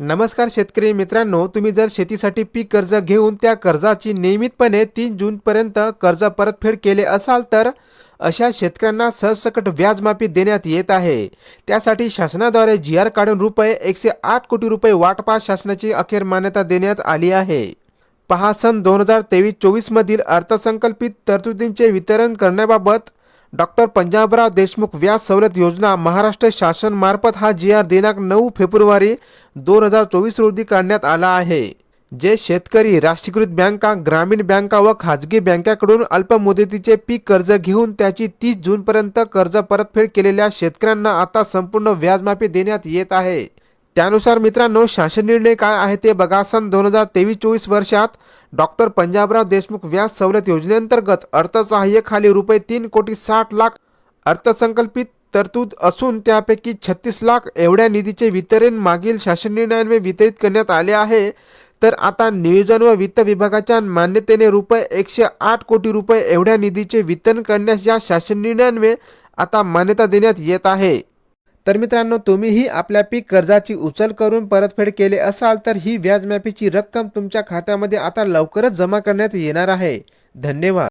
नमस्कार शेतकरी मित्रांनो तुम्ही जर शेतीसाठी पीक कर्ज घेऊन त्या कर्जाची नियमितपणे तीन जूनपर्यंत कर्ज परतफेड केले असाल तर अशा शेतकऱ्यांना सहसकट व्याजमाफी देण्यात येत आहे. त्यासाठी शासनाद्वारे जी आर काढून रुपये एकशे आठ कोटी रुपये वाटपा शासनाची अखेर मान्यता देण्यात आली आहे. पहा सन दोन हजार तेवीस चोवीसमधील अर्थसंकल्पित तरतुदींचे वितरण करण्याबाबत डॉक्टर पंजाबराव देशमुख व्याज सवलत योजना महाराष्ट्र शासनमार्फत हा जी आर दिनांक नऊ फेब्रुवारी दोन हजार चोवीस रोजी काढण्यात आला आहे. जे शेतकरी राष्ट्रीयकृत बँका ग्रामीण बँका व खाजगी बँकाकडून अल्प मुदतीचे पीक कर्ज घेऊन त्याची तीस जूनपर्यंत कर्ज परतफेड केलेल्या शेतकऱ्यांना आता संपूर्ण व्याजमाफी देण्यात येत आहे. त्यानुसार मित्रांनो शासन निर्णय काय आहे ते बघा. सन दोन हजार तेवीस चोवीस वर्षात डॉक्टर पंजाबराव देशमुख व्याज सवलत योजनेअंतर्गत अर्थसहाय्यखाली रुपये तीन कोटी साठ लाख अर्थसंकल्पित तरतूद असून त्यापैकी छत्तीस लाख एवढ्या निधीचे वितरण मागील शासन निर्णयान्वये वितरित करण्यात आले आहे. तर आता नियोजन व वित्त विभागाच्या मान्यतेने रुपये एकशे आठ कोटी रुपये एवढ्या निधीचे वितरण करण्यास या शासन निर्णयान्वये आता मान्यता देण्यात येत आहे. तर मित्रांनो तुम्हीही आपल्या पीक कर्जाची उचल करून परतफेड केले असाल तर ही व्याजमाफीची रक्कम तुमच्या खात्यामध्ये आता लवकरच जमा करण्यात येणार आहे. धन्यवाद.